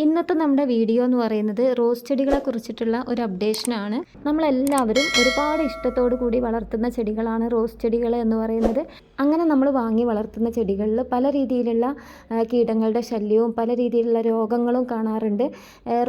ഇന്നത്തെ നമ്മുടെ വീഡിയോ എന്ന് പറയുന്നത് റോസ് ചെടികളെ കുറിച്ചിട്ടുള്ള ഒരു അപ്ഡേഷനാണ് നമ്മളെല്ലാവരും ഒരുപാട് ഇഷ്ടത്തോടു കൂടി വളർത്തുന്ന ചെടികളാണ് റോസ് ചെടികൾ എന്ന് പറയുന്നത്. അങ്ങനെ നമ്മൾ വാങ്ങി വളർത്തുന്ന ചെടികളിൽ പല രീതിയിലുള്ള കീടങ്ങളുടെ ശല്യവും പല രീതിയിലുള്ള രോഗങ്ങളും കാണാറുണ്ട്.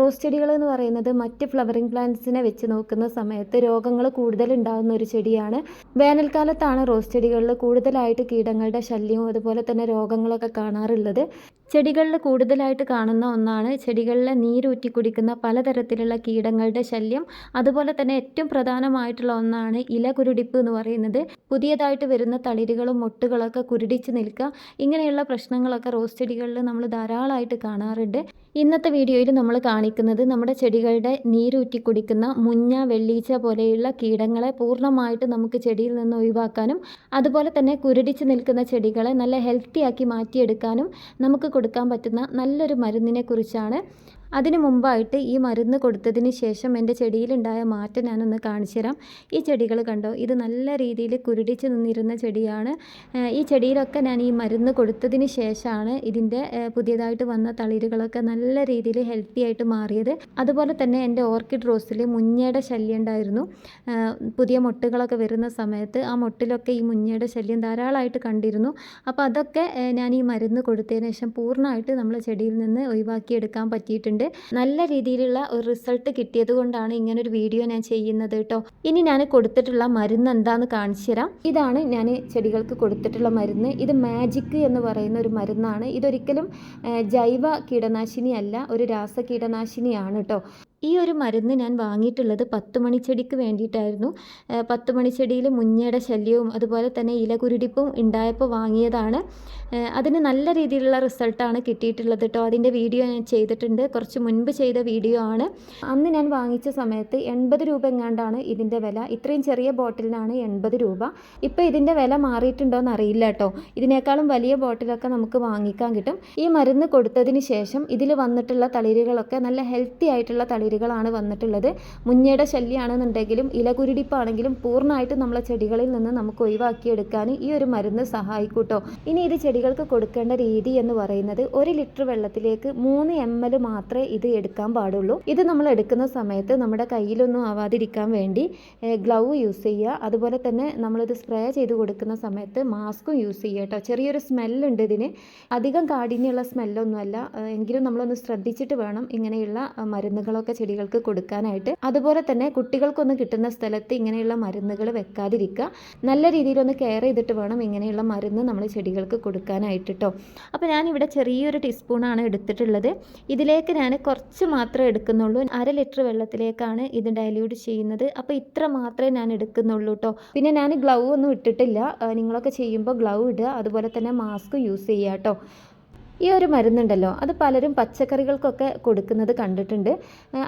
റോസ് ചെടികൾ എന്ന് പറയുന്നത് മറ്റ് ഫ്ലവറിങ് പ്ലാന്റ്സിനെ വെച്ച് നോക്കുന്ന സമയത്ത് രോഗങ്ങൾ കൂടുതൽ ഉണ്ടാകുന്ന ഒരു ചെടിയാണ്. വേനൽക്കാലത്താണ് റോസ് ചെടികളിൽ കൂടുതലായിട്ട് കീടങ്ങളുടെ ശല്യവും അതുപോലെ തന്നെ രോഗങ്ങളൊക്കെ കാണാറുള്ളത്. ചെടികളിൽ കൂടുതലായിട്ട് കാണുന്ന ഒന്നാണ് ചെടികളിലെ നീരൂറ്റി കുടിക്കുന്ന പലതരത്തിലുള്ള കീടങ്ങളുടെ ശല്യം. അതുപോലെ തന്നെ ഏറ്റവും പ്രധാനമായിട്ടുള്ള ഒന്നാണ് ഇല കുരുടിപ്പ് എന്ന് പറയുന്നത്. പുതിയതായിട്ട് വരുന്ന തളിരുകളും മൊട്ടുകളൊക്കെ കുരുടിച്ച് നിൽക്കുക. ഇങ്ങനെയുള്ള പ്രശ്നങ്ങളൊക്കെ റോസ് ചെടികളിൽ നമ്മൾ ധാരാളമായിട്ട് കാണാറുണ്ട്. ഇന്നത്തെ വീഡിയോയിൽ നമ്മൾ കാണിക്കുന്നത് നമ്മുടെ ചെടികളുടെ നീരൂറ്റി കുടിക്കുന്ന മുഞ്ഞ വെള്ളീച്ച പോലെയുള്ള കീടങ്ങളെ പൂർണമായിട്ട് നമുക്ക് ചെടിയിൽ നിന്ന് ഒഴിവാക്കാനും അതുപോലെ തന്നെ കുരുടിച്ച് നിൽക്കുന്ന ചെടികളെ നല്ല ഹെൽത്തി ആക്കി മാറ്റിയെടുക്കാനും നമുക്ക് കൊടുക്കാൻ പറ്റുന്ന നല്ലൊരു മരുന്നിനെ കുറിച്ചാണ് അതിന് മുമ്പായിട്ട് ഈ മരുന്ന് കൊടുത്തതിന് ശേഷം എന്റെ ചെടിയിലുണ്ടായ മാറ്റം ഞാനൊന്ന് കാണിച്ചു തരാം. ഈ ചെടികൾ കണ്ടോ? ഇത് നല്ല രീതിയിൽ കുരുടിച്ച് നിന്നിരുന്ന ചെടിയാണ്. ഈ ചെടിയിലൊക്കെ ഞാൻ ഈ മരുന്ന് കൊടുത്തതിന് ശേഷമാണ് ഇതിന്റെ പുതിയതായിട്ട് വന്ന തളിരുകളൊക്കെ നല്ല രീതിയിൽ ഹെൽത്തി ആയിട്ട് മാറിയത്. അതുപോലെ തന്നെ എന്റെ ഓർക്കിഡ് റോസിൽ മുഞ്ഞയുടെ ശല്യം ഉണ്ടായിരുന്നു. പുതിയ മൊട്ടുകളൊക്കെ വരുന്ന സമയത്ത് ആ മൊട്ടിലൊക്കെ ഈ മുഞ്ഞയുടെ ശല്യം ധാരാളമായിട്ട് കണ്ടിരുന്നു. അപ്പോൾ അതൊക്കെ ഞാൻ ഈ മരുന്ന് കൊടുത്തതിന് ശേഷം പൂർണമായിട്ട് നമ്മൾ ചെടിയിൽ നിന്ന് ഒഴിവാക്കിയെടുക്കാൻ പറ്റിയിട്ടുണ്ട്. നല്ല രീതിയിലുള്ള ഒരു റിസൾട്ട് കിട്ടിയത് കൊണ്ടാണ് ഒരു വീഡിയോ ഞാൻ ചെയ്യുന്നത് കേട്ടോ. ഇനി ഞാൻ കൊടുത്തിട്ടുള്ള മരുന്ന് എന്താന്ന് കാണിച്ചു തരാം. ഇതാണ് ഞാൻ ചെടികൾക്ക് കൊടുത്തിട്ടുള്ള മരുന്ന്. ഇത് മാജിക് എന്ന് പറയുന്ന ഒരു മരുന്നാണ്. ഇതൊരിക്കലും ജൈവ കീടനാശിനി അല്ല ഒരു രാസ കീടനാശിനിയാണ് കേട്ടോ. ഈ ഒരു മരുന്ന് ഞാൻ വാങ്ങിയിട്ടുള്ളത് പത്ത് മണിച്ചെടിക്ക് വേണ്ടിയിട്ടായിരുന്നു. പത്ത് മണിച്ചെടിയിൽ മുഞ്ഞയുടെ ശല്യവും അതുപോലെ തന്നെ ഇലകുരുടിപ്പും ഉണ്ടായപ്പോൾ വാങ്ങിയതാണ്. അതിന് നല്ല രീതിയിലുള്ള റിസൾട്ടാണ് കിട്ടിയിട്ടുള്ളത് കേട്ടോ. അതിന്റെ വീഡിയോ ഞാൻ ചെയ്തിട്ടുണ്ട്. കുറച്ച് മുൻപ് ചെയ്ത വീഡിയോ ആണ്. അന്ന് ഞാൻ വാങ്ങിച്ച സമയത്ത് എൺപത് രൂപ എങ്ങാണ്ടാണ് ഇതിന്റെ വില. ഇത്രയും ചെറിയ ബോട്ടിലിനാണ് എൺപത് രൂപ. ഇപ്പോൾ ഇതിന്റെ വില മാറിയിട്ടുണ്ടോ എന്ന് അറിയില്ല കേട്ടോ. ഇതിനേക്കാളും വലിയ ബോട്ടിലൊക്കെ നമുക്ക് വാങ്ങിക്കാൻ കിട്ടും. ഈ മരുന്ന് കൊടുത്തതിന് ശേഷം ഇതിൽ വന്നിട്ടുള്ള തളിരുകളൊക്കെ നല്ല ഹെൽത്തി ആയിട്ടുള്ള തളിരുകളാണ് വന്നിട്ടുള്ളത്. മുഞ്ഞയുടെ ശല്യമാണെന്നുണ്ടെങ്കിലും ഇലകുരുടിപ്പാണെങ്കിലും പൂർണമായിട്ടും നമ്മളെ ചെടികളിൽ നിന്ന് നമുക്ക് ഒഴിവാക്കിയെടുക്കാൻ ഈ ഒരു മരുന്ന് സഹായിക്കൂട്ടോ. ഇനി ഇത് ചെടികൾക്ക് കൊടുക്കേണ്ട രീതി എന്ന് പറയുന്നത് ഒരു ലിറ്റർ വെള്ളത്തിലേക്ക് മൂന്ന് എം എൽ മാത്രമേ ഇത് എടുക്കാൻ പാടുള്ളൂ. ഇത് നമ്മൾ എടുക്കുന്ന സമയത്ത് നമ്മുടെ കയ്യിലൊന്നും ആവാതിരിക്കാൻ വേണ്ടി ഗ്ലൗ യൂസ് ചെയ്യുക. അതുപോലെ തന്നെ നമ്മളിത് സ്പ്രേ ചെയ്ത് കൊടുക്കുന്ന സമയത്ത് മാസ്കും യൂസ് ചെയ്യുക കേട്ടോ. ചെറിയൊരു സ്മെല്ലുണ്ട് ഇതിന്. അധികം കാഠിന്യമുള്ള സ്മെല്ലൊന്നുമല്ല. എങ്കിലും നമ്മളൊന്ന് ശ്രദ്ധിച്ചിട്ട് വേണം ഇങ്ങനെയുള്ള മരുന്നുകളൊക്കെ ചെടികൾക്ക് കൊടുക്കാനായിട്ട്. അതുപോലെ തന്നെ കുട്ടികൾക്കൊന്ന് കിട്ടുന്ന സ്ഥലത്ത് ഇങ്ങനെയുള്ള മരുന്നുകൾ വെക്കാതിരിക്കുക. നല്ല രീതിയിലൊന്ന് കെയർ ചെയ്തിട്ട് വേണം ഇങ്ങനെയുള്ള മരുന്ന് നമ്മൾ ചെടികൾക്ക് കൊടുക്കാനായിട്ട് കേട്ടോ അപ്പോൾ ഞാനിവിടെ ചെറിയൊരു ടീസ്പൂണാണ് എടുത്തിട്ടുള്ളത്. ഇതിലേക്ക് ഞാൻ കുറച്ച് മാത്രമേ എടുക്കുന്നുള്ളൂ. അര ലിറ്റർ വെള്ളത്തിലേക്കാണ് ഇത് ഡയല്യൂട്ട് ചെയ്യുന്നത്. അപ്പോൾ ഇത്ര മാത്രമേ ഞാൻ എടുക്കുന്നുള്ളൂ കേട്ടോ പിന്നെ ഞാൻ ഗ്ലൗ ഒന്നും ഇട്ടിട്ടില്ല. നിങ്ങളൊക്കെ ചെയ്യുമ്പോൾ ഗ്ലൗ ഇടുക. അതുപോലെ തന്നെ മാസ്ക് യൂസ് ചെയ്യുക കേട്ടോ ഈ ഒരു മരുന്നുണ്ടല്ലോ അത് പലരും പച്ചക്കറികൾക്കൊക്കെ കൊടുക്കുന്നത് കണ്ടിട്ടുണ്ട്.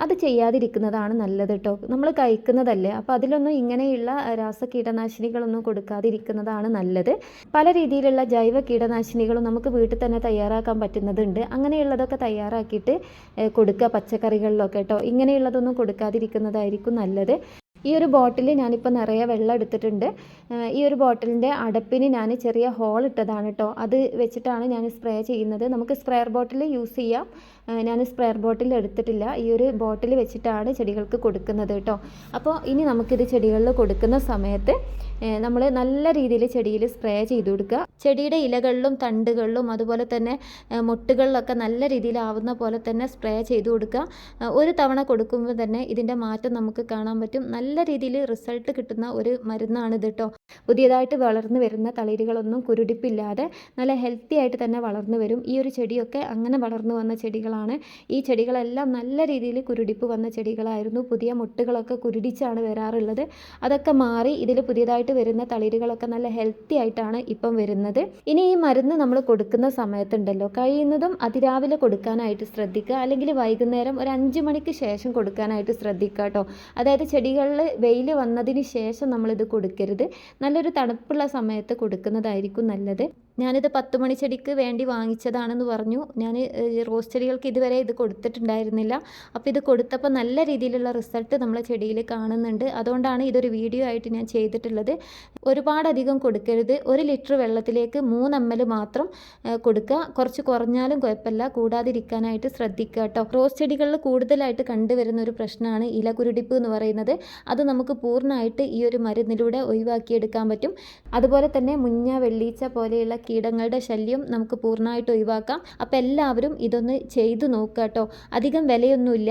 അത് ചെയ്യാതിരിക്കുന്നതാണ് നല്ലത് കേട്ടോ നമ്മൾ കഴിക്കുന്നതല്ലേ അപ്പോൾ അതിലൊന്നും ഇങ്ങനെയുള്ള രാസ കീടനാശിനികളൊന്നും കൊടുക്കാതിരിക്കുന്നതാണ് നല്ലത്. പല രീതിയിലുള്ള ജൈവ കീടനാശിനികളും നമുക്ക് വീട്ടിൽ തന്നെ തയ്യാറാക്കാൻ പറ്റുന്നതുണ്ട്. അങ്ങനെയുള്ളതൊക്കെ തയ്യാറാക്കിയിട്ട് കൊടുക്കുക പച്ചക്കറികളിലൊക്കെ കേട്ടോ ഇങ്ങനെയുള്ളതൊന്നും കൊടുക്കാതിരിക്കുന്നതായിരിക്കും നല്ലത്. ഈ ഒരു ബോട്ടിൽ ഞാനിപ്പോൾ നിറയെ വെള്ളം എടുത്തിട്ടുണ്ട്. ഈ ഒരു ബോട്ടിലിന്റെ അടപ്പിന് ഞാൻ ചെറിയ ഹോൾ ഇട്ടതാണ് കേട്ടോ അത് വെച്ചിട്ടാണ് ഞാൻ സ്പ്രേ ചെയ്യുന്നത്. നമുക്ക് സ്പ്രെയർ ബോട്ടിൽ യൂസ് ചെയ്യാം. ഞാൻ സ്പ്രെയർ ബോട്ടിൽ എടുത്തിട്ടില്ല. ഈ ഒരു ബോട്ടിൽ വെച്ചിട്ടാണ് ചെടികൾക്ക് കൊടുക്കുന്നത് കേട്ടോ. അപ്പോൾ ഇനി നമുക്കിത് ചെടികളിൽ കൊടുക്കുന്ന സമയത്ത് നമ്മൾ നല്ല രീതിയിൽ ചെടിയിൽ സ്പ്രേ ചെയ്ത് കൊടുക്കുക. ചെടിയുടെ ഇലകളിലും തണ്ടുകളിലും അതുപോലെ തന്നെ മുട്ടുകളിലൊക്കെ നല്ല രീതിയിലാവുന്ന പോലെ തന്നെ സ്പ്രേ ചെയ്ത് കൊടുക്കുക. ഒരു തവണ കൊടുക്കുമ്പോൾ തന്നെ ഇതിന്റെ മാറ്റം നമുക്ക് കാണാൻ പറ്റും. നല്ല രീതിയിൽ റിസൾട്ട് കിട്ടുന്ന ഒരു മരുന്നാണിത് കേട്ടോ. പുതിയതായിട്ട് വളർന്നു വരുന്ന തളിരുകളൊന്നും കുരുടിപ്പില്ലാതെ നല്ല ഹെൽത്തി ആയിട്ട് തന്നെ വളർന്നു വരും. ഈ ഒരു ചെടിയൊക്കെ അങ്ങനെ വളർന്നു വന്ന ചെടികളാണ് ഈ ചെടികളെല്ലാം നല്ല രീതിയിൽ കുരുടിപ്പ് വന്ന ചെടികളായിരുന്നു. പുതിയ മുട്ടുകളൊക്കെ കുരുടിച്ചാണ് വരാറുള്ളത്. അതൊക്കെ മാറി ഇതിൽ പുതിയതായിട്ട് വരുന്ന തളിരുകളൊക്കെ നല്ല ഹെൽത്തി ആയിട്ടാണ് ഇപ്പം വരുന്നത്. ഇനി ഈ മരുന്ന് നമ്മൾ കൊടുക്കുന്ന സമയത്തുണ്ടല്ലോ. കഴിയുന്നതും അതിരാവിലെ കൊടുക്കാനായിട്ട് ശ്രദ്ധിക്കുക. അല്ലെങ്കിൽ വൈകുന്നേരം ഒരു അഞ്ച് മണിക്ക് ശേഷം കൊടുക്കാനായിട്ട് ശ്രദ്ധിക്കുക കേട്ടോ. അതായത് ചെടികളിൽ വെയിൽ വന്നതിന് ശേഷം നമ്മളിത് കൊടുക്കരുത്. നല്ലൊരു തണുപ്പുള്ള സമയത്ത് കൊടുക്കുന്നതായിരിക്കും നല്ലത്. ഞാനിത് പത്ത് മണി ചെടിക്ക് വേണ്ടി വാങ്ങിച്ചതാണെന്ന് പറഞ്ഞു. ഞാൻ റോസ് ചെടികൾക്ക് ഇതുവരെ ഇത് കൊടുത്തിട്ടുണ്ടായിരുന്നില്ല. അപ്പോൾ ഇത് കൊടുത്തപ്പോൾ നല്ല രീതിയിലുള്ള റിസൾട്ട് നമ്മളെ ചെടിയിൽ കാണുന്നുണ്ട്. അതുകൊണ്ടാണ് ഇതൊരു വീഡിയോ ആയിട്ട് ഞാൻ ചെയ്തിട്ടുള്ളത്. ഒരുപാടധികം കൊടുക്കരുത്. ഒരു ലിറ്റർ വെള്ളത്തിലേക്ക് മൂന്ന് എം എൽ മാത്രം കൊടുക്കുക. കുറച്ച് കുറഞ്ഞാലും കുഴപ്പമില്ല. കൂടാതിരിക്കാനായിട്ട് ശ്രദ്ധിക്കുക കേട്ടോ. റോസ് ചെടികളിൽ കൂടുതലായിട്ട് കണ്ടുവരുന്ന ഒരു പ്രശ്നമാണ് ഇലകുരുടിപ്പ് എന്ന് പറയുന്നത്. അത് നമുക്ക് പൂർണമായിട്ട് ഈ ഒരു മരുന്നിലൂടെ ഒഴിവാക്കിയെടുക്കാൻ പറ്റും. അതുപോലെ തന്നെ മുഞ്ഞ വെള്ളീച്ച പോലെയുള്ള കീടങ്ങളുടെ ശല്യം നമുക്ക് പൂർണമായിട്ട് ഒഴിവാക്കാം. അപ്പോൾ എല്ലാവരും ഇതൊന്ന് ചെയ്തു നോക്കുക കേട്ടോ. അധികം വിലയൊന്നുമില്ല.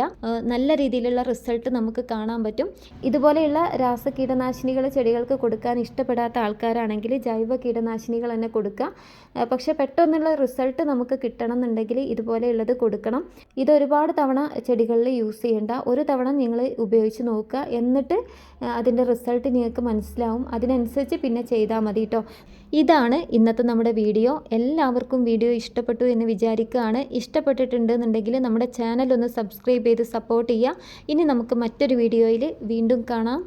നല്ല രീതിയിലുള്ള റിസൾട്ട് നമുക്ക് കാണാൻ പറ്റും. ഇതുപോലെയുള്ള രാസ കീടനാശിനികൾ ചെടികൾക്ക് കൊടുക്കാൻ ഇഷ്ടപ്പെടാത്ത ആൾക്കാരാണെങ്കിൽ ജൈവ കീടനാശിനികൾ തന്നെ കൊടുക്കുക. പക്ഷേ പെട്ടെന്നുള്ള റിസൾട്ട് നമുക്ക് കിട്ടണം എന്നുണ്ടെങ്കിൽ ഇതുപോലെയുള്ളത് കൊടുക്കണം. ഇത് ഒരുപാട് തവണ ചെടികളിൽ യൂസ് ചെയ്യേണ്ട. ഒരു തവണ നിങ്ങൾ ഉപയോഗിച്ച് നോക്കുക. എന്നിട്ട് അതിന്റെ റിസൾട്ട് നിങ്ങൾക്ക് മനസ്സിലാവും. അതിനനുസരിച്ച് പിന്നെ ചെയ്താൽ മതി കേട്ടോ. ഇതാണ് ഇന്നത്തെ നമ്മുടെ വീഡിയോ എല്ലാവർക്കും വീഡിയോ ഇഷ്ടപ്പെട്ടു എന്ന് വിചാരിക്കുകയാണ്. ഇഷ്ടപ്പെട്ടിട്ടുണ്ട് എന്നുണ്ടെങ്കിൽ നമ്മുടെ ചാനൽ ഒന്ന് സബ്സ്ക്രൈബ് ചെയ്ത് സപ്പോർട്ട് ചെയ്യുക. ഇനി നമുക്ക് മറ്റൊരു വീഡിയോയിൽ വീണ്ടും കാണാം.